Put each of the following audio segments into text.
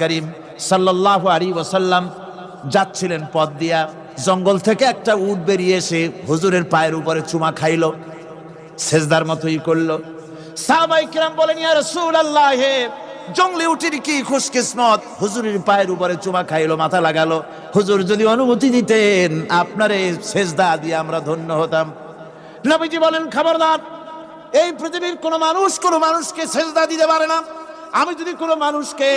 করিম সাল্লাহ আলী ওসাল্লাম যাচ্ছিলেন পথ দিয়া। জঙ্গল থেকে একটা উট বেরিয়ে এসে হুজুরের পায়ের উপরে চুমা খাইলো, সেজদার মতোই করল। সাহাবাই কিরাম বলেন, ইয়া রাসূলুল্লাহ, হে জঙ্গলে উঠির কি খুশকিসমত? হুজুরের পায়ের উপরে চুমা খাইলো, মাথা লাগালো। হুজুর, যদি অনুমতি দিতেন, আপনার সেজদা দিয়ে আমরা ধন্য হতাম। নবীজি বলেন, খবরদার, এই পৃথিবীর কোন মানুষ কোন মানুষকে সেজদা দিতে পারে না। আমি যদি কোনো মানুষকে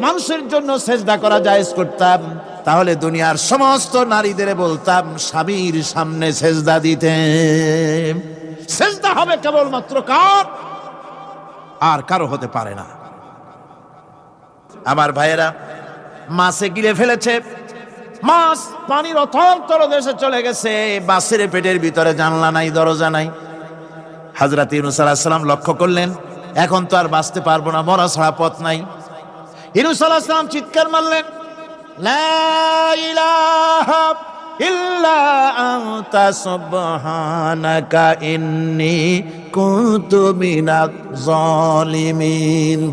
মানুষের জন্য সেজদা করা জায়েজ করতাম, তাহলে দুনিয়ার সমস্ত নারীদের বলতাম, স্বামীর সামনে সেজদা দিতে। সেজদা হবে কেবলমাত্র কার? আর কারও হতে পারে না। আমার ভাইয়েরা, মাছে গিলে ফেলেছে। মাছ পানির অথল তলদেশে চলে গেছে। বাসের পেটের ভিতরে জানলা নাই, দরজা নাই। হাজরাত ইউনুস আলাহিসাল্লাম সাল্লাম লক্ষ্য করলেন এখন তো আর বাঁচতে পারব না, মরা ছাড়া পথ নাই। আলাহিসাল্লাম সাল্লাম চিৎকার মারলেন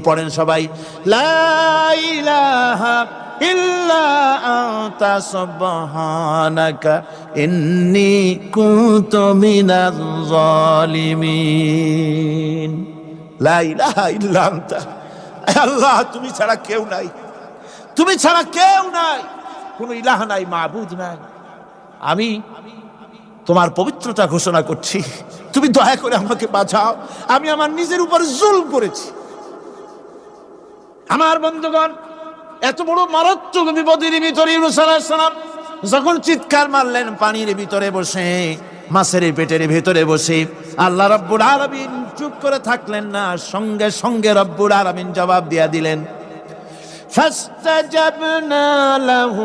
পড়েন সবাই, লা ইলাহা ইল্লা আনতা সুবহানাকা ইন্নী কুনতু মিনাজ আল্লাহ, তুমি ছাড়া কেউ নাই। তুমি ছাড়া কেউ নাই। কোনো ইলাহ নাই, মাবুদ নাই। আমি তোমার পবিত্রতা ঘোষণা করছি। তুমি দয়া করে আমাকে বাঁচাও। আমি আমার নিজের উপর জুল করেছি। আমার বন্ধুগণ, এত বড় মারাত্মক বিপদের ভিতরে ইউনুস আলাইহিস যখন চিৎকার মারলেন পানির ভিতরে বসে মাছের পেটের ভিতরে বসে আল্লাহ রব্বুল আলামিন চুপ করে থাকলেন না সঙ্গে সঙ্গে রব্বুল আলামিন জবাব দিয়া দিলেন فاستجبنا له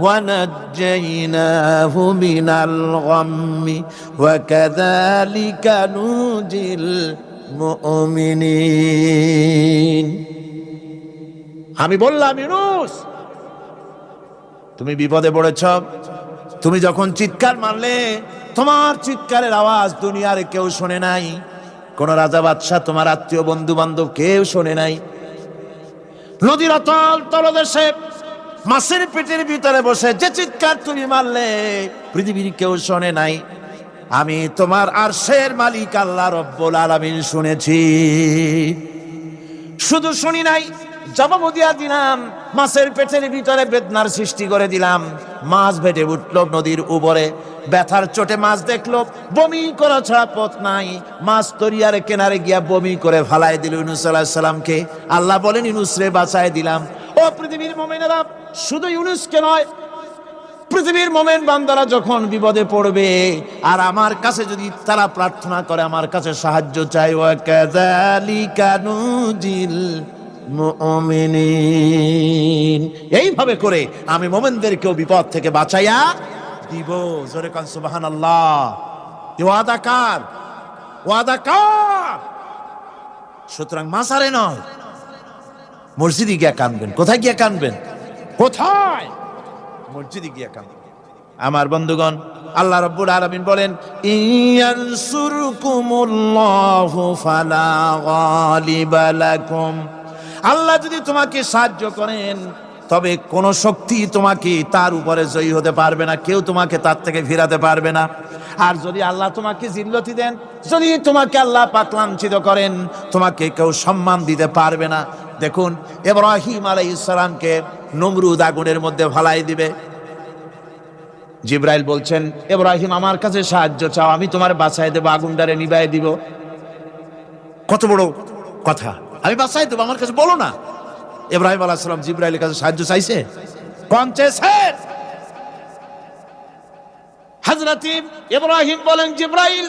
ونجيناه من الغم وكذلك نوجي المؤمنين আমি বললাম ইউনুস তুমি বিপদে পড়েছ তুমি যখন চিৎকার মারলে তোমার চিৎকারের আওয়াজ দুনিয়ার কেউ শোনে নাই। কোন রাজা বাদশাহ, তোমার আত্মীয় বন্ধু বান্ধব কেউ শোনে নাই। নদীর অতল তলদেশে, মাছের পেটের ভিতরে বসে যে চিৎকার তুমি মারলে, পৃথিবীর কেউ শোনে নাই। আমি তোমার আর শের মালিক, আল্লাহ রব্বুল আলামিন শুনেছি। শুধু শুনি নাই জবাব দিয়া দিলাম, মাছের পেটের ভিতরে বেদনার সৃষ্টি করে দিলাম। মাছ ভেটে উঠল নদীর উপরে। ব্যথার চোটে মাছ দেখল, বমি করা ছাড়া পথ নাই। মাছ তরিয়ার কেনারে গিয়া বমি করে ফালাই দিল ইউনুস আলাইহিস সালামকে। আল্লাহ বলেন ইউনুস রে বাঁচায় দিলাম। ও পৃথিবীর মোমেনেরা, শুধু ইউনুসকে নয়, পৃথিবীর মোমেন বান্দারা যখন বিপদে পড়বে, আর আমার কাছে যদি তারা প্রার্থনা করে, আমার কাছে সাহায্য চাই। ওয়া কাযালিকা নুজিল এইভাবে করে আমি মোমেনদেরকেও বিপদ থেকে বাঁচাইয়া দিব। জোরে কান, সুবহানাল্লাহ। এ ওয়াদা কার? ওয়াদা কার? সুতরাং মাসারে নয়, মসজিদে গিয়া কানবেন। কোথায় গিয়া কানবেন? কোথায়? মসজিদে গিয়া কানবেন। আমার বন্ধুগণ, আল্লাহ রব্বুল আলামিন বলেন, ইয়ানসুরকুমুল্লাহু ফালা গালিবা লাকুম। আল্লাহ যদি তোমাকে সাহায্য করেন, তবে কোন শক্তি তোমাকে তার উপরে জয়ী হতে পারবে না, কেউ তোমাকে তার থেকে ফিরাতে পারবে না। আর যদি আল্লাহ তোমাকে জিল্লতি দেন, যদি তোমাকে আল্লাহ পাক লাঞ্ছিত করেন, তোমাকে কেউ সম্মান দিতে পারবে না। দেখুন, ইব্রাহিম আলাই ইসলামকে নমরুদ আগুনের মধ্যে ফালাই দিবে। জিব্রাইল বলছেন, ইব্রাহিম, আমার কাছে সাহায্য চাও, আমি তোমার বাঁচাই দেবো, আগুনটারে নিবাই দিব। কত বড় কথা। আমি বাঁচাই দেবো, আমার কাছে বলো না। ইব্রাহিম আলাহ সালাম জিব্রাইলের কাছে সাহায্য চাইছে? কম চেয়েছেন হাজরাতি ইব্রাহিম বলেন, জিব্রাইল,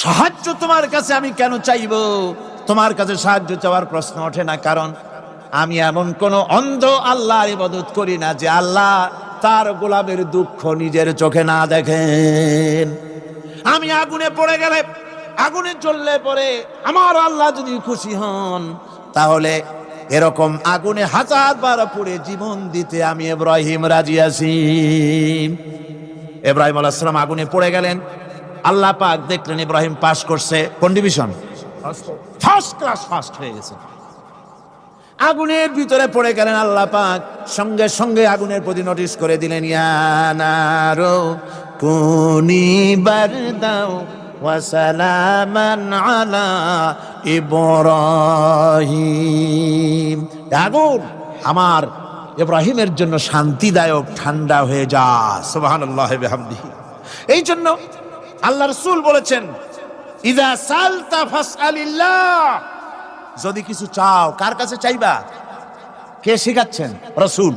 সাহায্য তোমার কাছে আমি কেন চাইব? তোমার কাছে সাহায্য চাওয়ার প্রশ্ন ওঠে না, কারণ আমি এমন কোন অন্ধ আল্লাহর ইবাদত করি না যে আল্লাহ তার গোলামের দুঃখ নিজের চোখে না দেখেন। আমি আগুনে পড়ে গেলে আগুনে জ্বললে পরে আমার আল্লাহ যদি খুশি হন, তাহলে এরকম আগুনে হাজার বার পড়ে জীবন দিতে আমি ইব্রাহিম রাজি আছি। ইব্রাহিম আলাইহিস সালাম আগুনে পড়ে গেলেন। আল্লাহ পাক দেখলেন ইব্রাহিম পাস করছে। কোন ডিভিশন ফার্স্ট ক্লাস ফার্স্ট হয়ে গেছে। আগুনের ভিতরে পড়ে গেলেন আল্লাহ পাক। সঙ্গে সঙ্গে আগুনের প্রতি নোটিশ করে দিলেন ইয়ানারো কুনি বারদাও ওয়াসালামান আলা ইব্রাহিম আগুন আমার ইব্রাহিমের জন্য শান্তিদায়ক ঠান্ডা হয়ে যা, সুবহানাল্লাহি বিহামদিহি। এই জন্য আল্লাহ রসুল বলেছেন, ইদা সালতা ফাসআলিল্লাহ। যদি কিছু চাও, কার কাছে চাইবা? কে শিখাচ্ছেন? রসুল।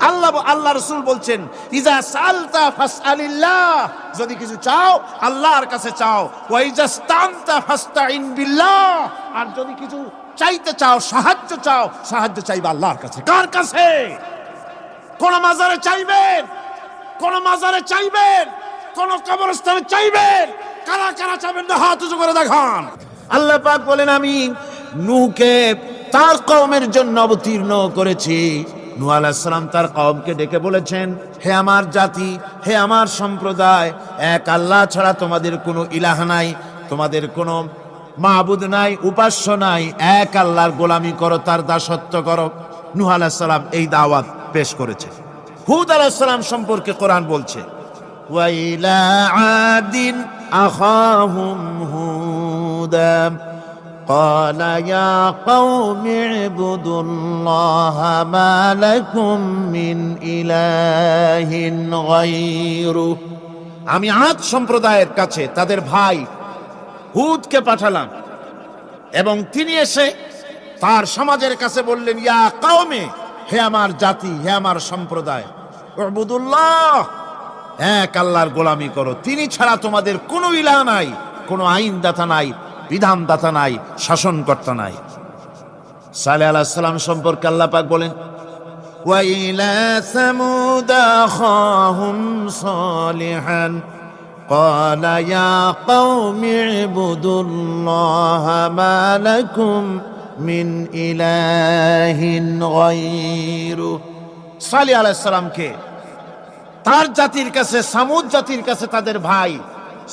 আল্লাহ আল্লাহ রসুল বলছেন, ইজা সালতা ফাসআলিল্লাহ। যদি কিছু চাও, আল্লাহর কাছে চাও। ওয়াইজা স্তানতা ফাস্তাইন বিল্লাহ। আর যদি কিছু চাইতে চাও, সাহায্য চাও, সাহায্য চাইবা আল্লাহর কাছে। কার কাছে? কোন মাজারে চাইবেন কোন মাজারে চাইবেন কোন কবরস্থানে চাইবেন কারা কারা চাইবেন না, হাত উঁচু করে দেখান। আল্লাহ পাক বলেন, আমি নূকে তার কওমের জন্য অবতীর্ণ করেছি। নু আলাহিসাম তার কমকে ডেকে বলেছেন, হে আমার জাতি, হে আমার সম্প্রদায়, এক আল্লাহ ছাড়া তোমাদের কোনো ইলাহ নাই, তোমাদের কোনো মাহবুদ নাই, উপাস্য নাই, এক আল্লাহর গোলামি করো, তার দাসত্ব করো। নুহ আলাহিসাল্লাম এই দাওয়াত পেশ করেছে। হুদ আলাহিসাল্লাম সম্পর্কে কোরআন বলছে, ওয়াইলা আদিন আখাহুম হুদা। قال يا قوم اعبدوا الله ما لكم من إله غيره আমি আদ সম্প্রদায়ের কাছে তাদের ভাই হুদকে পাঠালাম এবং তিনি এসে তার সমাজের কাছে বললেন ইয়া কাউমে হে আমার জাতি হে আমার সম্প্রদায় উবুদুল্লাহ এক আল্লাহর গোলামি করো তিনি ছাড়া তোমাদের কোনো ইলাহ নাই কোনো আইনদাতা নাই বিধানদাতা নাই শাসনকর্তা নাই সালে আলাহ সাল্লাম সম্পর্কে আল্লাহ পাক বলেন وإلى ثمود أخاهم صالحا قال يا قوم اعبدوا الله ما لكم من إله غيره সালি আলাইহিস সালামকে তার জাতির কাছে সামুদ জাতির কাছে তাদের ভাই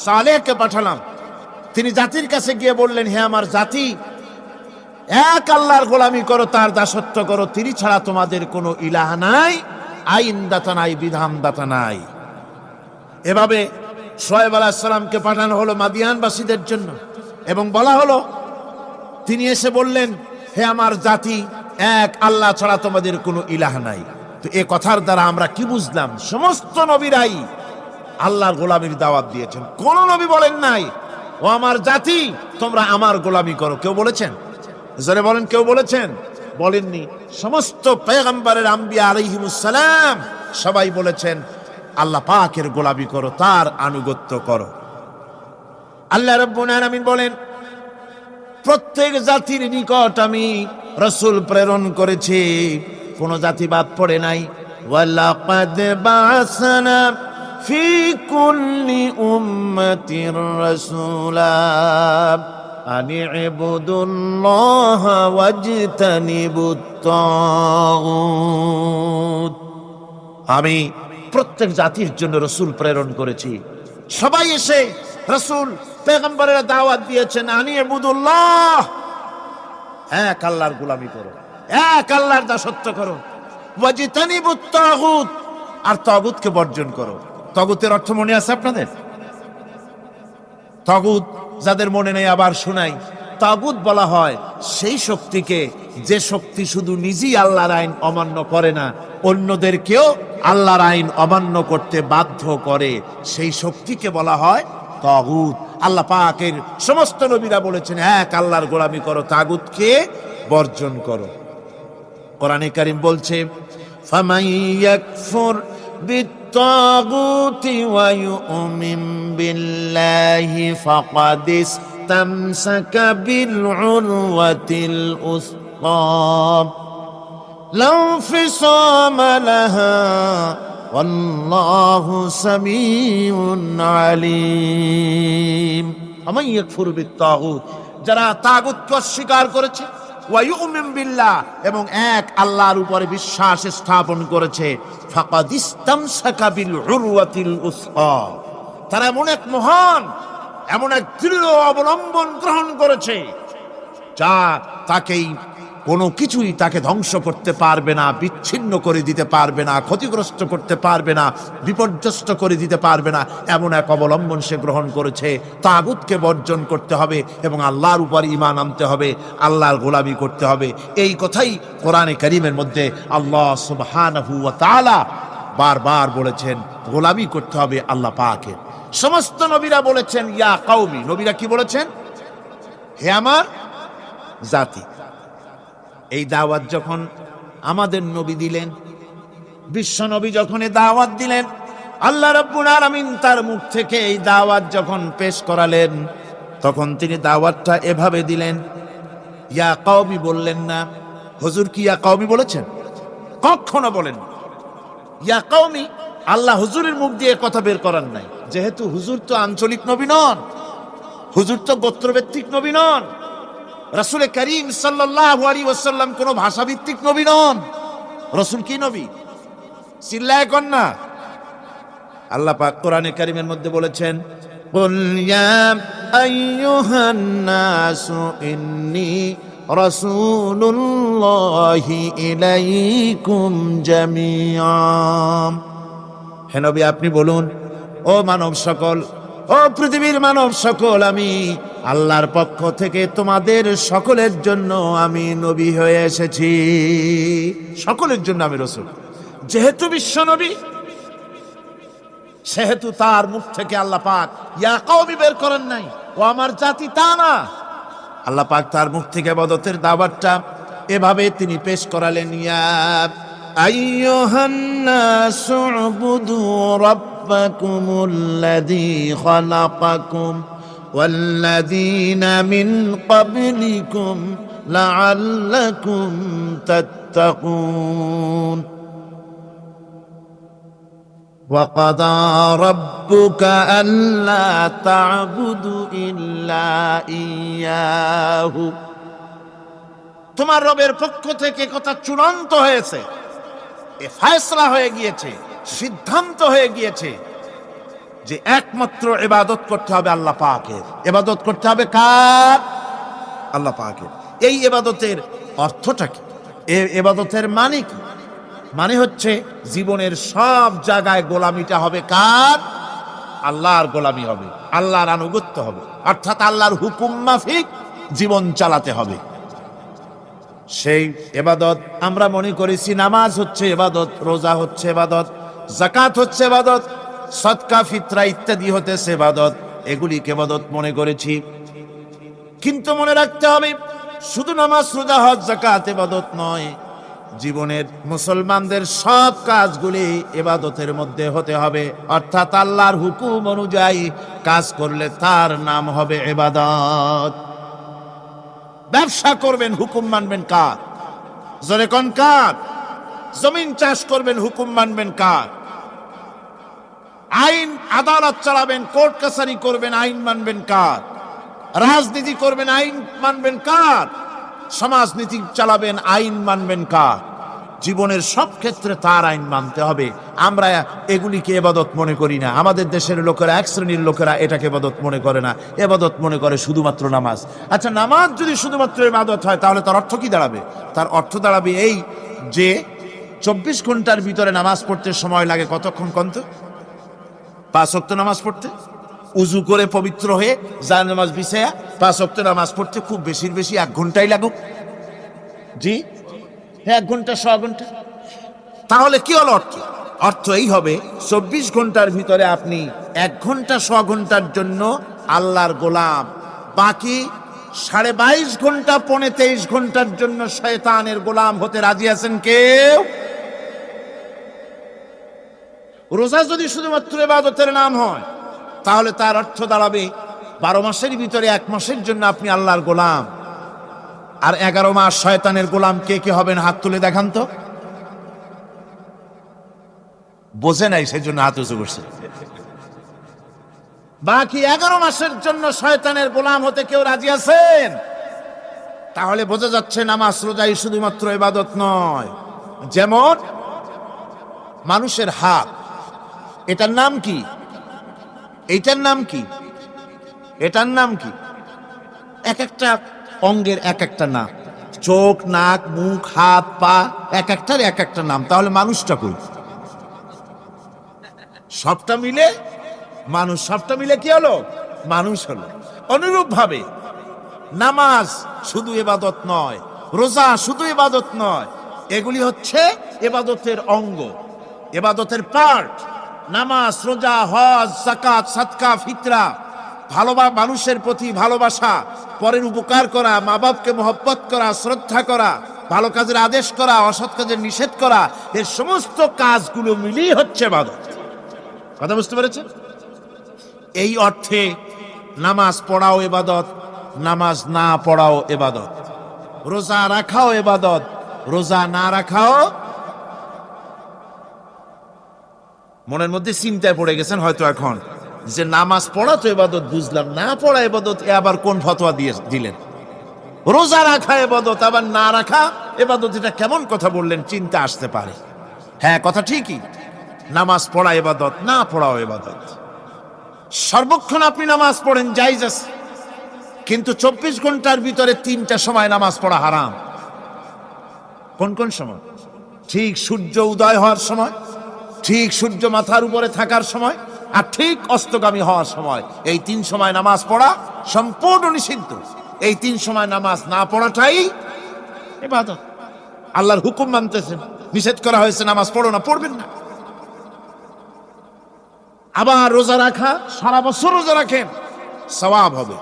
সালেহকে পাঠালাম তিনি জাতির কাছে গিয়ে বললেন, হে আমার জাতি, এক আল্লাহর গোলামি করো, তার দাসত্ব করো, তিনি ছাড়া তোমাদের কোনো ইলাহ নাই, আইনদাতা নাই, বিধানদাতা নাই। এভাবে সোয়েব আলাহ সালামকে পাঠানো হলো মাদিয়ানবাসীদের জন্য এবং বলা হলো, তিনি এসে বললেন, হে আমার জাতি, এক আল্লাহ ছাড়া তোমাদের কোনো ইলাহ নাই। তো এ কথার দ্বারা আমরা কি বুঝলাম? সমস্ত নবীরাই আল্লাহর গোলামির দাওয়াত দিয়েছেন। কোন নবী বলেন নাই ও আমার জাতি, তোমরা আমার গোলামি করো। কেউ বলেছেন? জোরে বলেন, কেউ বলেছেন? বলেননি। সমস্ত পেগম্বরের আম্বিয়া আলাইহিমুসালাম সবাই বলেছেন, আল্লাহ পাকের গোলামি করো, তার আনুগত্য করো। আল্লাহ আলামিন বলেন, প্রত্যেক জাতির নিকট আমি রসুল প্রেরণ করেছি। কোন জাতি বাদ পড়ে নাই। বাসনা ফি কুল্লি উম্মাতির রাসূলা, আনি ইবুদুল্লাহ ওয়াজতানিবুত তাগুত আমি প্রত্যেক জাতির জন্য রসুল প্রেরণ করেছি। সবাই এসে রসুল, পেগম্বরের দাওয়াত দিয়েছেন, আনি ইবুদুল্লাহ। এক আল্লাহর গোলামি করো, এক আল্লাহর দাসত্ব করো। ওয়াজিতানিবুত তাগুত আর তাগুতকে বর্জন করো। তাগুতের অর্থ মনে আছে আপনাদের? তাগুত যাদের মনে নেই আবার শোনাই। তাগুত বলা হয়, সেই শক্তিকে যে শক্তি শুধু নিজেই আল্লাহর আইন অমান্য করে না, অন্যদেরকেও আল্লাহর আইন অমান্য করতে বাধ্য করে। সেই শক্তিকে বলা হয় তাগুত। আল্লাহ পাকের সমস্ত নবীরা বলেছেন, এক আল্লাহর গোলামি করো, তাগুতকে বর্জন করো। কোরআনে কারিম বলছে ফামাই ইয়াকফুর بالطاغوت ويؤمن بالله فقد استمسك بالعروة الأثقى لا انفصام لها والله سميع عليم ومن يكفر بالطاغوت যারা তাগুতকে অস্বীকার করেছে ওয়ায়ুমিন বিল্লাহ, এবং এক আল্লাহর উপরে বিশ্বাস স্থাপন করেছে তারা এমন এক মহান, এমন এক দৃঢ় অবলম্বন গ্রহণ করেছে, যা তাকেই কোনো কিছুই তাকে ধ্বংস করতে পারবে না, বিচ্ছিন্ন করে দিতে পারবে না, ক্ষতিগ্রস্ত করতে পারবে না, বিপর্যস্ত করে দিতে পারবে না, এমন এক অবলম্বন সে গ্রহণ করেছে। তাগুতকে বর্জন করতে হবে এবং আল্লাহর উপর ইমান আনতে হবে, আল্লাহর গোলামি করতে হবে। এই কথাই কোরআনে করিমের মধ্যে আল্লাহ তাআলা বারবার বলেছেন, গোলামি করতে হবে আল্লাহ পাকে সমস্ত নবীরা বলেছেন, ইয়া কাউমি নবীরা কি বলেছেন? হে আমার জাতি। এই দাওয়াত যখন আমাদের নবী দিলেন, বিশ্ব নবী যখন এই দাওয়াত দিলেন, আল্লাহ রাব্বুল আলামিন তার মুখ থেকে এই দাওয়াত যখন পেশ করালেন, তখন তিনি দাওয়াতটা এভাবে দিলেন, ইয়া কওমি বললেন না। হজুর কি ইয়া কওমি বলেছেন? কখনো বলেন ইয়া কওমি আল্লাহ হুজুরের মুখ দিয়ে কথা বের করার নাই। যেহেতু হুজুর তো আঞ্চলিক নবী নন, হুজুর তো গোত্রভিত্তিক নবী নন। রাসূল করিম সাল্লাল্লাহু আলাইহি ওয়াসাল্লাম কোন ভাষাভিত্তিক নবী নন রাসূল কি নবী চিল্লায় কর না আল্লাহ পাক কোরআনে কারিমের মধ্যে বলেছেন قل يا أيها الناس إني رسول الله إليكم جميعا হে নবী আপনি বলুন ও মানব সকল ও পৃথিবীর মানব সকল, আমি আল্লাহর পক্ষ থেকে তোমাদের সকলের জন্য আমি নবী হয়ে এসেছি। সকলের জন্য আমি রসুল। যেহেতু বিশ্ব নবী, সেহেতু তার মুখ থেকে আল্লাহ পাক, ইয়া বের করেন নাই। ও আমার জাতি, তা না। আল্লাহ পাক তার মুখ থেকে বদতের দাবারটা এভাবে তিনি পেশ করালেন, ইয়া আইয়ুহান নাসু উবুদু রাব্বাকুমুল্লাযী খালাকাকুম والذين من قبلكم لعلكم تتقون وقضى ربك ألا تعبدوا إلا إياه তোমার রবের পক্ষ থেকে কথা চূড়ান্ত হয়েছে এ ফয়সলা হয়ে গিয়েছে সিদ্ধান্ত হয়ে গিয়েছে যে একমাত্র এবাদত করতে হবে আল্লাহ পাকের। এবাদত করতে হবে কার? আল্লাহ পাকের। এই এবাদতের অর্থটা কি? এবাদতের মানে কি? মানে হচ্ছে জীবনের সব জায়গায় গোলামিটা হবে কার? আল্লাহর গোলামি হবে, আল্লাহর আনুগত্য হবে। অর্থাৎ আল্লাহর হুকুম মাফিক জীবন চালাতে হবে। সেই এবাদত আমরা মনে করেছি নামাজ হচ্ছে এবাদত রোজা হচ্ছে এবাদত জাকাত হচ্ছে এবাদত সৎকা ফিতরা ইত্যাদি হতেছে এবাদত। এগুলি কেবাদত মনে করেছি। কিন্তু মনে রাখতে হবে, শুধু নামাজ, রোজা, হজ জাকাত এবাদত নয়। জীবনের মুসলমানদের সব কাজগুলি এবাদতের মধ্যে হতে হবে। অর্থাৎ আল্লাহর হুকুম অনুযায়ী কাজ করলে তার নাম হবে এবাদত। ব্যবসা করবেন, হুকুম মানবেন কার? জোরে কোন কার? জমিন চাষ করবেন, হুকুম মানবেন কার? আইন, আদালত চালাবেন, কোর্ট কাছারি করবেন, আইন মানবেন কার? রাজনীতি করবেন, আইন মানবেন কার? সমাজনীতি চালাবেন, আইন মানবেন কার? জীবনের সব ক্ষেত্রে তার আইন মানতে হবে। আমরা এগুলিকে এবাদত মনে করি না। আমাদের দেশের লোকেরা, এক শ্রেণির লোকেরা এটাকে এবাদত মনে করে না। এবাদত মনে করে শুধুমাত্র নামাজ। আচ্ছা নামাজ যদি শুধুমাত্র এবাদত হয়, তাহলে তার অর্থ কি দাঁড়াবে? তার অর্থ দাঁড়াবে এই যে চব্বিশ ঘণ্টার ভিতরে নামাজ পড়তে সময় লাগে কতক্ষণ কন্ত? পাঁচ অক্ত নামাজ পড়তে? উজু করে পবিত্র হয়ে যায় নামাজ বিছায়া পাঁচ অক্ত নামাজ পড়তে খুব বেশির বেশি এক ঘন্টাই লাগুক। জি? হ্যাঁ এক ঘণ্টা ছ ঘণ্টা। তাহলে কি হলো অর্থ? অর্থ এই হবে, চব্বিশ ঘণ্টার ভিতরে আপনি এক ঘণ্টা ছ ঘণ্টার জন্য আল্লাহর গোলাম। বাকি সাড়ে বাইশ ঘণ্টা, পৌনে তেইশ ঘণ্টার জন্য শয়তানের গোলাম হতে রাজি আছেন কেউ? রোজা যদি শুধুমাত্র এবাদতের নাম হয়, তাহলে তার অর্থ দাঁড়াবে বারো মাসের ভিতরে এক মাসের জন্য আপনি আল্লাহর গোলাম। আর এগারো মাস শয়তানের গোলাম কে কে হবেন হাত তুলে দেখান তো। বোঝে নাই সেই জন্য হাত উঁচু করছে। বাকি এগারো মাসের জন্য শয়তানের গোলাম হতে কেউ রাজি আছেন? তাহলে বোঝা যাচ্ছে নামাজ রোজাই শুধুমাত্র ইবাদত নয়। যেমন মানুষের হাত, এটার নাম কি? এইটার নাম কি? এটার নাম কি? এক একটা অঙ্গের এক একটা নাম। চোখ, নাক, মুখ, হাত, পা, এক একটার এক একটা নাম। তাহলে মানুষটা কই? সবটা মিলে মানুষ সবটা মিলে কি হলো? মানুষ হলো। অনুরূপ ভাবে নামাজ শুধু এবাদত নয়, রোজা শুধু এবাদত নয়, এগুলি হচ্ছে এবাদতের অঙ্গ এবাদতের পার্ট। নামাজ, রোজা, হজ জাকাত সাদকা, ফিতরা, ভালোবা, মানুষের প্রতি ভালোবাসা, পরের উপকার করা মা বাপকে মহব্বত করা, শ্রদ্ধা করা, ভালো কাজের আদেশ করা, অসৎ কাজের নিষেধ করা, এর সমস্ত কাজগুলো মিলিয়ে হচ্ছে এবাদত কথা বুঝতে পেরেছেন? এই অর্থে নামাজ পড়াও এবাদত, নামাজ না পড়াও এবাদত। রোজা রাখাও এবাদত, রোজা না রাখাও মনের মধ্যে চিন্তায় পড়ে গেছেন হয়তো এখন, যে নামাজ পড়া তো এবাদত, বুঝলাম না পড়া এবাদত, এ আবার কোন ফতোয়া দিয়ে দিলেন? রোজা রাখা এবাদত, আবার না রাখা এবাদত, এটা কেমন কথা বললেন? চিন্তা আসতে পারে। হ্যাঁ কথা ঠিকই। নামাজ পড়া এবাদত, না পড়াও এবাদত। সর্বক্ষণ আপনি নামাজ পড়েন জাইজ আছে। কিন্তু চব্বিশ ঘণ্টার ভিতরে তিনটা সময় নামাজ পড়া হারাম। কোন কোন সময়? ঠিক সূর্য উদয় হওয়ার সময়, ঠিক সূর্য মাথার উপরে থাকার সময়, আর ঠিক অস্তগামী হওয়ার সময়। এই তিন সময় নামাজ পড়া সম্পূর্ণ নিষিদ্ধ। এই তিন সময় নামাজ না পড়াটাই এবাদত আল্লাহর হুকুম মানতেছেন। নিষেধ করা হয়েছে, নামাজ পড়ো না, পড়বেন না। আবার রোজা রাখা, সারা বছর রোজা রাখেন, সওয়াব হবে।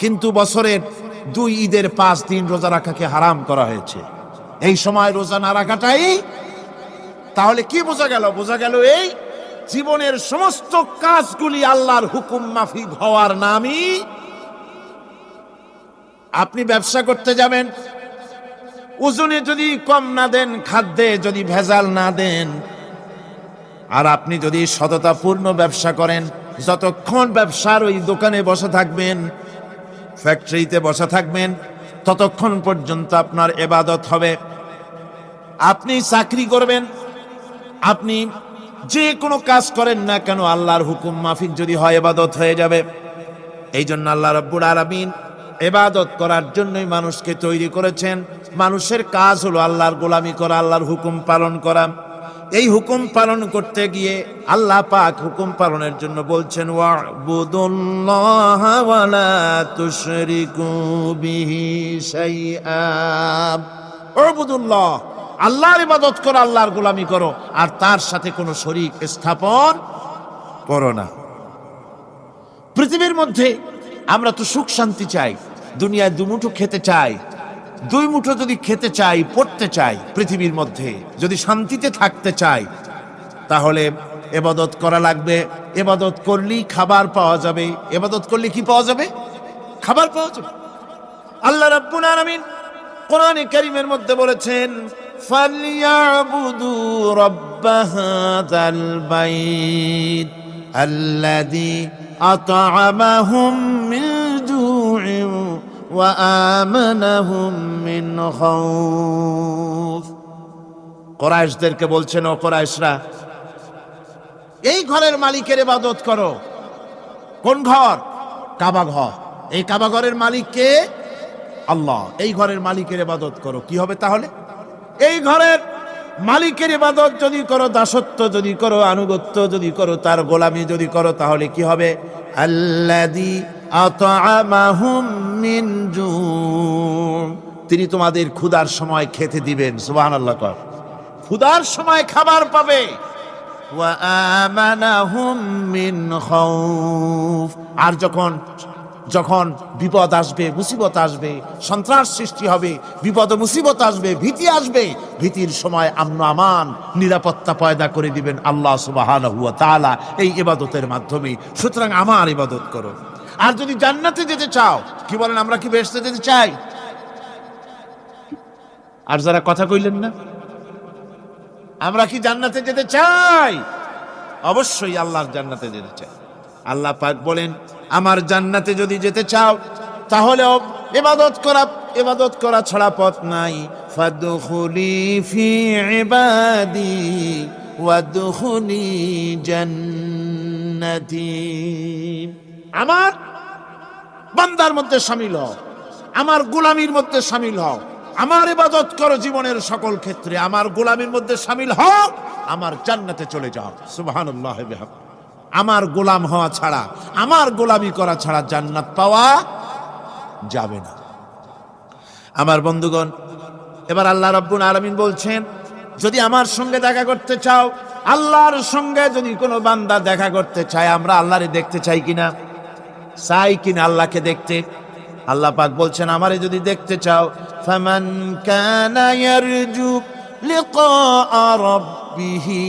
কিন্তু বছরের দুই ঈদের পাঁচ দিন রোজা রাখাকে হারাম করা হয়েছে। এই সময় রোজা না রাখাটাই, তাহলে কি বোঝা গেল? বোঝা গেল এই জীবনের সমস্ত কাজগুলি আল্লাহর হুকুম মাফিক হওয়ার নামই আপনি ব্যবসা করতে যাবেন। ওজনে যদি কম না দেন, খাদ্যে যদি ভেজাল না দেন আর আপনি যদি সততাপূর্ণ ব্যবসা করেন, যতক্ষণ ব্যবসার ওই দোকানে বসে থাকবেন ফ্যাক্টরিতে বসে থাকবেন, ততক্ষণ পর্যন্ত আপনার এবাদত হবে। আপনি চাকরি করবেন, আপনি যে কোনো কাজ করেন না কেন, আল্লাহর হুকুম মাফিক যদি হয়, এবাদত হয়ে যাবে। এই জন্য আল্লাহ রব্বুল আলমিন এবাদত করার জন্যই মানুষকে তৈরি করেছেন। মানুষের কাজ হলো আল্লাহর গোলামি করা, আল্লাহর হুকুম পালন করা। এই হুকুম পালন করতে গিয়ে আল্লাহ পাক হুকুম পালনের জন্য বলছেন আল্লাহর ইবাদত করো, আল্লাহর গোলামি করো, আর তার সাথে কোনো শরিক স্থাপন করো না। পৃথিবীর মধ্যে আমরা তো সুখ শান্তি চাই, দুনিয়ায় দুমুঠো খেতে চাই দুই মুঠো যদি খেতে চাই, পড়তে চাই পৃথিবীর মধ্যে, যদি শান্তিতে থাকতে চাই, তাহলে এবাদত করা লাগবে। এবাদত করলেই খাবার পাওয়া যাবে। এবাদত করলে কি পাওয়া যাবে? খাবার পাওয়া যাবে। আল্লাহ রাব্বুল আলামিন কোরআনে কারীমের মধ্যে বলেছেন, ফালিয়াবুদু রাব্ব হাযাল বাইত আল্লাযী আত'আমাহুম খাউফ কোরাইশদেরকে বলছেন, ও কোরাইশরা, এই ঘরের মালিকের ইবাদত করো। কোন ঘর? কাবা ঘর। এই কাবা ঘরের মালিক কে? আল্লাহ। এই ঘরের মালিকের ইবাদত করো। কি হবে তাহলে? এই ঘরের মালিকের ইবাদত যদি করো, দাসত্ব যদি করো, আনুগত্য যদি করো, তার গোলামি যদি করো, তাহলে কি হবে? আল্লাদি তিনি তোমাদের ক্ষুধার সময় খেতে দিবেন সুবাহান আল্লাহ কর। ক্ষুধার সময় খাবার পাবে। আর যখন যখন বিপদ আসবে, মুসিবত আসবে, সন্ত্রাস সৃষ্টি হবে, বিপদ মুসিবত আসবে, ভীতি আসবে, ভীতির সময় আমন আমান, নিরাপত্তা পয়দা করে দিবেন আল্লাহ সুবাহ এই ইবাদতের মাধ্যমে। সুতরাং আমার ইবাদত করো। আর যদি জান্নাতে যেতে চাও, কি বলেন, আমরা কি বেহেশতে যেতে চাই? আর যারা কথা কইলেন না, আমরা কি জান্নাতে যেতে চাই? অবশ্যই আল্লাহর জান্নাতে যেতে চাই আল্লাহ পাক বলেন, আমার জান্নাতে যদি যেতে চাও, তাহলে ইবাদত করা ইবাদত করা ছাড়া পথ নাই। ফাদখুলি ফি ইবাদি ওয়াদখুলি জান্নাতি। আমার বান্দার মধ্যে শামিল হও। আমার গোলামির মধ্যে শামিল হও। আমার ইবাদত করো জীবনের সকল ক্ষেত্রে। আমার গোলামির মধ্যে সামিল হও। আমার জান্নাতে চলে যাও। সুবহানাল্লাহ আমার গোলাম হওয়া ছাড়া, আমার গোলামি করা ছাড়া জান্নাত পাওয়া যাবে না। আমার বন্ধুগণ, এবার আল্লাহ রব্বুল আলামিন বলছেন, যদি আমার সঙ্গে দেখা করতে চাও, আল্লাহর সঙ্গে যদি কোনো বান্দা দেখা করতে চায়, আমরা আল্লাহরে দেখতে চাই কিনা? চাই কিনা আল্লাহকে দেখতে। আল্লাহ পাক বলছেন, আমারে যদি দেখতে চাও, ফমান কানা ইয়ারজু লিকা রাব্বিহি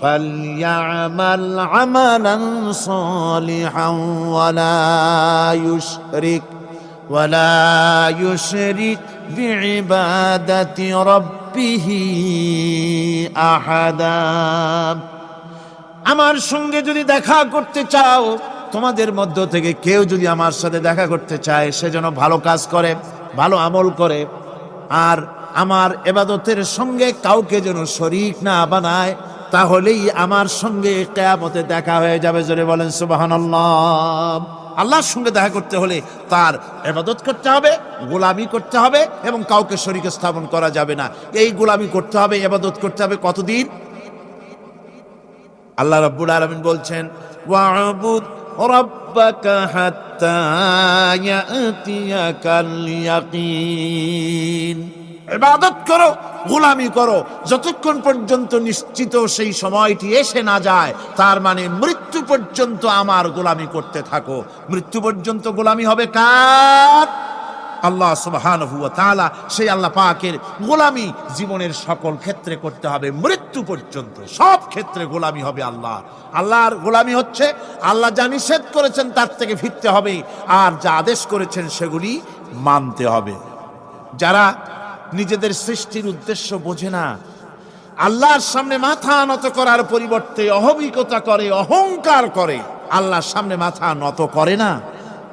ফালইআমাল আমালান সালিহান ওয়ালা ইউশরিক ওয়ালা ইউশরিক বিইবাদাতি রাব্বিহি আহাদা। আমার সঙ্গে যদি দেখা করতে চাও তোমাদের মধ্য থেকে কেউ যদি আমার সাথে দেখা করতে চায়, সে যেন ভালো কাজ করে, ভালো আমল করে, আর আমার এবাদতের সঙ্গে কাউকে যেন শরিক না বানায়, তাহলেই আমার সঙ্গে কেয়ামতে দেখা হয়ে যাবে। জোরে বলেন সুবাহান আল্লাহর সঙ্গে দেখা করতে হলে তার এবাদত করতে হবে, গোলামি করতে হবে, এবং কাউকে শরীক স্থাপন করা যাবে না। এই গোলামি করতে হবে, এবাদত করতে হবে কতদিন? আল্লাহ রাব্বুল আলামিন বলছেন ওয়াবুদ রাব্বাকা حتى يأتيك اليقين. ইবাদত করো, গোলামি করো, যতক্ষণ পর্যন্ত নিশ্চিত সেই সময়টি এসে না যায়, তার মানে মৃত্যু পর্যন্ত আমার গোলামি করতে থাকো। মৃত্যু পর্যন্ত গোলামি হবে কার? আল্লাহ সুবহানাহু ওয়া তাআলা সেই আল্লাহ পাকের গোলামি জীবনের সকল ক্ষেত্রে করতে হবে। মৃত্যু পর্যন্ত সব ক্ষেত্রে গোলামি হবে আল্লাহ। আল্লাহর গোলামি হচ্ছে আল্লাহ যা নিষেধ করেছেন তার থেকে ফিরতে হবে আর যা আদেশ করেছেন সেগুলি মানতে হবে। যারা নিজেদের সৃষ্টির উদ্দেশ্য বোঝে না, আল্লাহর সামনে মাথা নত করার পরিবর্তে অহমিকতা করে, অহংকার করে, আল্লাহর সামনে মাথা নত করে না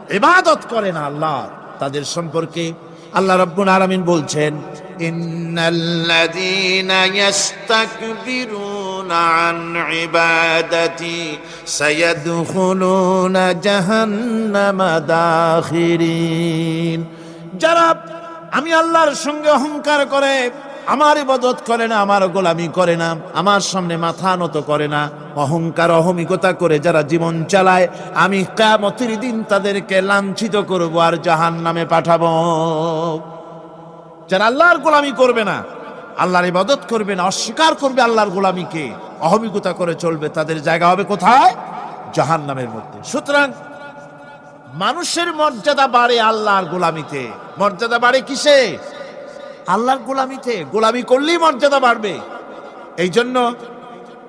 এবাদত করে না আল্লাহ। তাদের সম্পর্কে আল্লাহ রব্বুল আলামিন বলছেন ইন্নাল্লাযীনা ইস্তাকবিরুনা আন ইবাদাতি সায়াদখুলুনা জাহান্নামা দাখিরিন. যারা আমি আল্লাহর সঙ্গে অহংকার করে আমার ইবাদত করে না, আমার গোলামি করে না, আমার সামনে মাথা নত করে না, অহংকার, অহমিকতা করে যারা জীবন চালায়, আমি কামতের দিন তাদেরকে লাঞ্ছিত করব আর জাহান নামে পাঠাবো। যারা আল্লাহর গোলামি করবে না, আল্লাহর ইবাদত করবে না, অস্বীকার করবে আল্লাহর গোলামিকে, অহমিকতা করে চলবে, তাদের জায়গা হবে কোথায়? জাহান নামের মধ্যে। সুতরাং মানুষের মর্যাদা বাড়ে আল্লাহর গোলামিতে। মর্যাদা বাড়ে কিসে? আল্লাহর গোলামিতে, গোলামি করলেই মর্যাদা বাড়বে। এই জন্য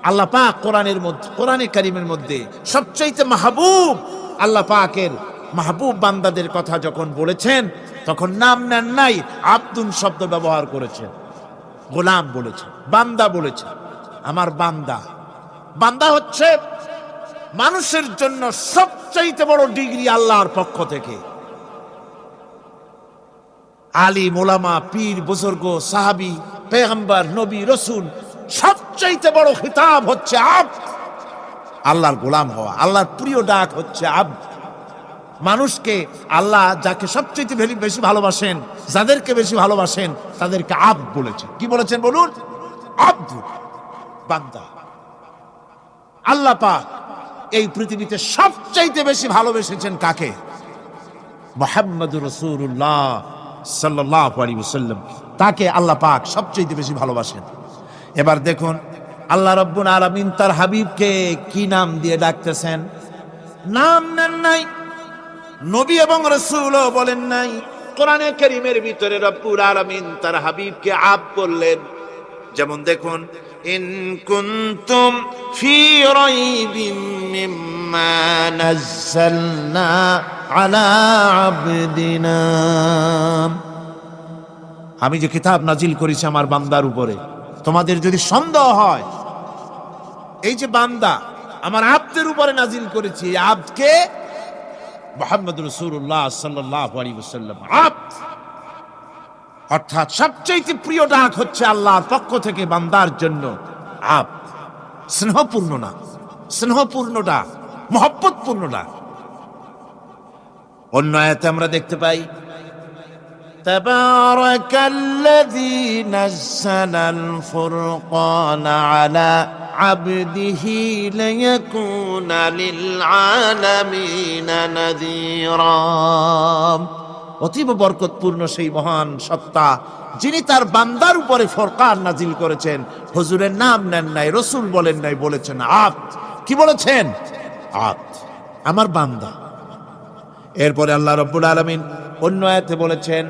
আল্লাহ পাক কোরআনের মধ্যে, কোরআনে কারিমের মধ্যে সবচাইতে মাহবুব আল্লাহ পাকের মাহবুব বান্দাদের কথা যখন বলেছেন, তখন নাম নেন নাই আব্দুল শব্দ ব্যবহার করেছেন। গোলাম বলেছেন, বান্দা বলেছেন, আমার বান্দা। বান্দা হচ্ছে মানুষের জন্য সবচাইতে বড় ডিগ্রি আল্লাহর পক্ষ থেকে। আলী, মোলামা, পীর, বুজুর্গ, সাহাবি, পেগম্বর, নবী, রসুল, সবচাইতে বড় খিতাব হচ্ছে আব। আল্লাহর গোলাম হওয়া, আল্লাহর প্রিয় ডাক হচ্ছে আব। মানুষকে আল্লাহ যাকে সবচেয়ে বেশি- বেশি ভালোবাসেন, যাদেরকে বেশি ভালোবাসেন, তাদেরকে আব বলেছেন। কি বলেছেন বলুন? আব্দু, বান্দা। আল্লাহ পাক এই পৃথিবীতে সবচাইতে বেশি ভালোবেসেছেন কাকে? মোহাম্মদ রসুল্লাহ সাল্লাহ আলী ওসাল্লাম তাকে আল্লাহ পাক সবচাইতে বেশি ভালোবাসেন। এবার দেখুন, আল্লাহ রব্বুল আলমিন তার হাবিবকে কি নাম দিয়ে ডাকতেছেন? নাম নেন নাই। নবী এবং রসুলও বলেন নাই। কোরআনে করিমের ভিতরে রব্বুল আলমিন তার হাবিবকে আপ করলেন। যেমন দেখুন, ইন কুনতুম ফি রাইবিম মিম্মা নাযালনা আলা আমি যে কিতাব নাজিল করেছি আমার বান্দার উপরে, তোমাদের যদি সন্দেহ হয়, এই যে বান্দা আমার আব্দের উপরে নাজিল করেছি, এই আব্দকে মোহাম্মদ রসুল্লাহ সাল্লাহ আলী ওসাল্লাম আব্দ। অর্থাৎ সবচেয়ে প্রিয় ডাক হচ্ছে আল্লাহর পক্ষ থেকে বান্দার জন্য আপ স্নেহপূর্ণ না, স্নেহপূর্ণ ডাক, মহব্বতপূর্ণ ডাক। অন্য আয়াতে আমরা দেখতে পাই تبارك الذي نزل الفرقان على عبده ليكون للعالمين نذيرا অতীব বরকতপূর্ণ সেই মহান সত্তা যিনি তার বান্দার উপরে ফরকান নাজিল করেছেন হুজুরের নাম নেন নাই রসুল বলেন নাই বলেছেন আপ কি বলেছেন আপ আমার বান্দা এরপরে আল্লাহ রব্বুল আলমিন অন্য আয়াতে বলেছেন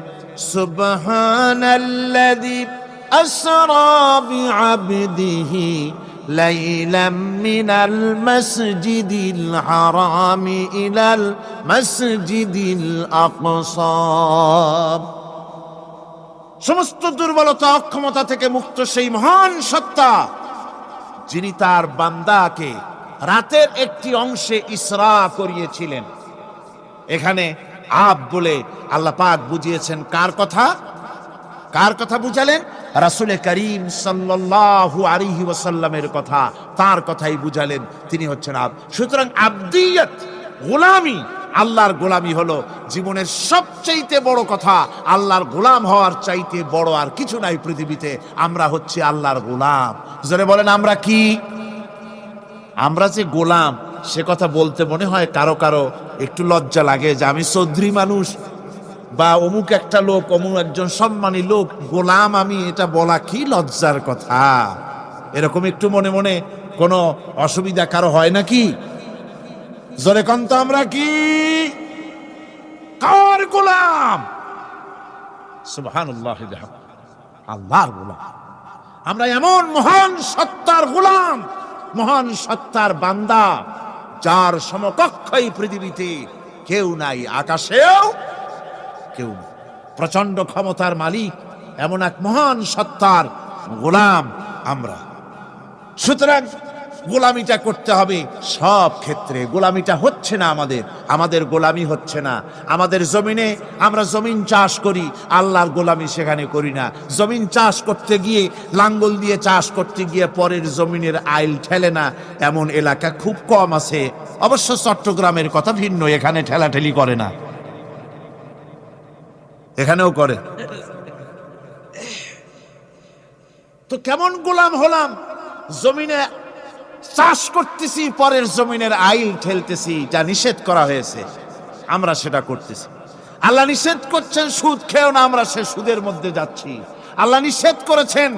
সমস্ত দুর্বলতা, অক্ষমতা থেকে মুক্ত সেই মহান সত্তা, যিনি তার বান্দাকে রাতের একটি অংশে ইসরা করিয়েছিলেন। এখানে আব বলে আল্লাহ পাক বুঝিয়েছেন কার কথা? কার কথা বুঝালেন? রাসুলে করিম সাল্লাল্লাহু আলাইহি ওয়াসাল্লামের কথা, তার কথাই বুঝালেন। তিনি হচ্ছেন আব সুতরাং আব্দিয়ত, গোলামি, আল্লাহর গোলামি হলো জীবনের সবচাইতে বড় কথা, আল্লাহর গোলাম হওয়ার চাইতে বড় আর কিছু নাই পৃথিবীতে। আমরা হচ্ছে আল্লাহর গোলাম। জোরে বলেন, আমরা কি? আমরা যে গোলাম, সে কথা বলতে মনে হয় কারও কারও একটু লজ্জা লাগে যে আমি চৌধুরী মানুষ বা অমুক একটা লোক, অমুক একজন সম্মানী লোক, গোলাম আমি, এটা বলা কি লজ্জার কথা? এরকম একটু মনে মনে কোনো অসুবিধা কারও হয় নাকি? জোরে কন্ত আমরা কি? কার গোলাম? সুবহানাল্লাহি। আল্লাহর গোলাম। আমরা এমন মহান সত্তার গোলাম, মহান সত্তার বান্দা যার সমকক্ষ এই পৃথিবীতে কেউ নাই, আকাশেও কেউ প্রচণ্ড ক্ষমতার মালিক, এমন এক মহান সত্তার গোলাম আমরা। সুতরাং গোলামিটা করতে হবে। সব ক্ষেত্রে গোলামিটা হচ্ছে না আমাদের। আমাদের গোলামি হচ্ছে না। আমাদের জমিনে আমরা জমিন চাষ করি। আল্লাহর গোলামি সেখানে করি না। জমিন চাষ করতে গিয়ে, লাঙ্গল দিয়ে চাষ করতে গিয়ে পরের জমিনের আইল ঠেলে না। এমন এলাকা খুব কম আছে। অবশ্য চট্টগ্রামের কথা ভিন্ন, এখানে ঠেলাঠেলি করে না। এখানেও করে। তো কেমন গোলাম হলাম? জমিনে চাষ করতেছি, পরের জমিনের আইল ঠেলতেছি, যা নিষেধ করা হয়েছে, আমরা সেটা করতেছি। আল্লাহ নিষেধ করছেন, সুদ খেয়েও না, আমরা সে সুদের মধ্যে যাচ্ছি। আল্লাহ নিষেধ করেছেন,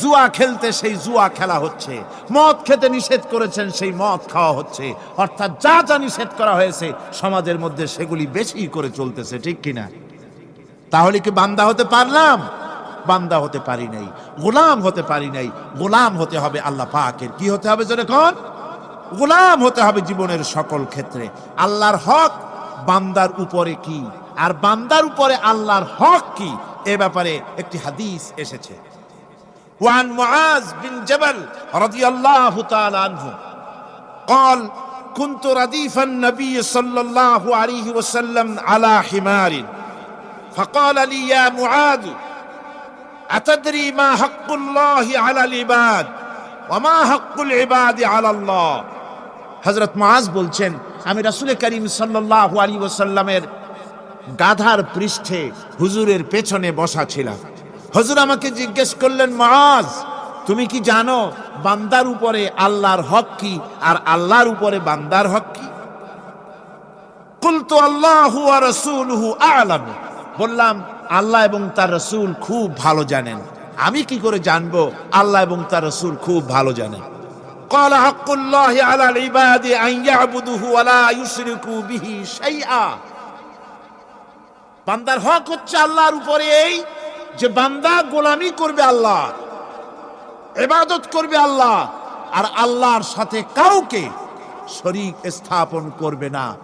জুয়া খেলতে সেই জুয়া খেলা হচ্ছে। মদ খেতে নিষেধ করেছেন, সেই মদ খাওয়া হচ্ছে। অর্থাৎ যা যা নিষেধ করা হয়েছে, সমাজের মধ্যে সেগুলি বেশি করে চলতেছে, ঠিক কিনা? তাহলে কি বান্দা হতে পারলাম? বান্দা হতে পারি নাই গোলাম হতে পারি নাই গোলাম হতে হবে আল্লাহ পাকের কি হতে হবে যখন গোলাম হতে হবে জীবনের সকল ক্ষেত্রে আল্লাহর হক বান্দার উপরে কি আর বান্দার উপরে আল্লাহর হক কি এ ব্যাপারে একটি হাদিস এসেছে ওয়ান মুআজ বিন জবল রাদিয়াল্লাহু তাআলা আনহু قال كنت رديف النبي صلى الله عليه وسلم على حمار فقال لي يا معاذ আতাদরি মা হকুল্লাহি আলাল ইবাদ ওমা হকুল ইবাদি আলাল্লাহ। হজরত মাজ বলছেন, আমি রাসুল করিম সাল্লাহ আলী ওসাল্লামের গাধার পৃষ্ঠে হুজুরের পেছনে বসা ছিলাম। হজুর আমাকে জিজ্ঞেস করলেন মাজ তুমি কি জানো বান্দার উপরে আল্লাহর হক কি আর আল্লাহর উপরে বান্দার হক কি? কুলতু আল্লাহু আর রসুলহু আলাম। বললাম আল্লাহ এবং তার রসুল খুব ভালো জানেন আমি কি করে জানবো আল্লাহ এবং তার রসুল খুব ভালো জানেন قال حق الله على العباد أن يعبدوه ولا يشركوا به شيئا বান্দার হক হচ্ছে আল্লাহর উপরে এই যে বান্দা গোলামি করবে আল্লাহ ইবাদত করবে আল্লাহ আর আল্লাহর সাথে কাউকে শরীক স্থাপন করবে না